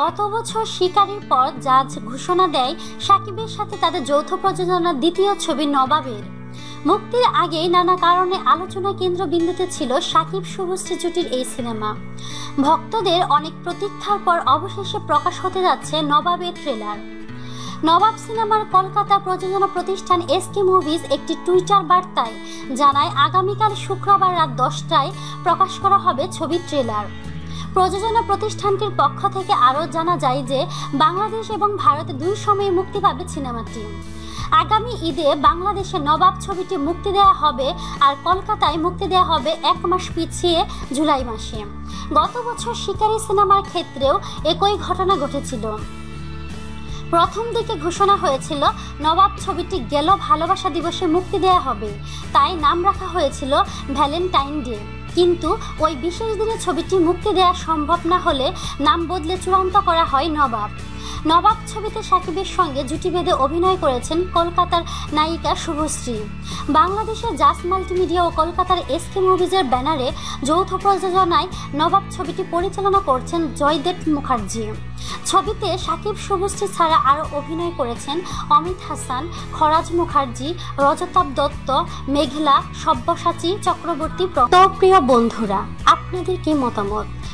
গত বছর শিকারির পর জাজ ঘোষণা দেয় সাকিবের সাথে তাদের যৌথ প্রযোজনার দ্বিতীয় ছবি নবাবের। মুক্তির আগেই নানা কারণে আলোচনা কেন্দ্রবিন্দুতে ছিল সাকিব শুভশ্রী জুটির এই সিনেমা। ভক্তদের অনেক প্রতীক্ষার পর অবশেষে প্রকাশ হতে যাচ্ছে নবাবের ট্রেলার নবাব সিনেমার কলকাতা প্রযোজনা প্রতিষ্ঠান এসকে মুভিজ একটি টুইটার বার্তায় জানায়, আগামীকাল শুক্রবার রাত দশটায় প্রকাশ করা হবে ছবির ট্রেলার প্রযোজনা প্রতিষ্ঠানটির পক্ষ থেকে আরও জানা যায় যে বাংলাদেশ এবং ভারতে দুই সময়ে মুক্তি পাবে সিনেমাটি। আগামী ঈদে বাংলাদেশে নবাব ছবিটি মুক্তি দেওয়া হবে আর কলকাতায় মুক্তি দেওয়া হবে এক মাস পিছিয়ে জুলাই মাসে। গত বছর শিকারি সিনেমার ক্ষেত্রেও একই ঘটনা ঘটেছিল। প্রথম দিকে ঘোষণা হয়েছিল, নবাব ছবিটি গেল ভালোবাসা দিবসে মুক্তি দেওয়া হবে। তাই নাম রাখা হয়েছিল ভ্যালেন্টাইন ডে। কিন্তু ওই বিশেষ দিনে ছবিটি মুক্তি দেওয়া সম্ভব না হলে নাম বদলে চূড়ান্ত করা হয় নবাব। নবাব ছবিতে সাকিবের সঙ্গে জুটি বেঁধে অভিনয় করেছেন কলকাতার নায়িকা শুভশ্রী। বাংলাদেশের জাস মাল্টিমিডিয়া ও কলকাতার এসকে মুভিজের ব্যানারে যৌথ প্রযোজনায় নবাব ছবিটি পরিচালনা করছেন জয়দেব মুখার্জি। ছবিতে সাকিব শুভশ্রী ছাড়া আরও অভিনয় করেছেন অমিত হাসান, খরাজ মুখার্জি রজতাব দত্ত, মেঘলা, সব্যসাচী চক্রবর্তী প্রিয় বন্ধুরা, আপনাদের কি মতামত?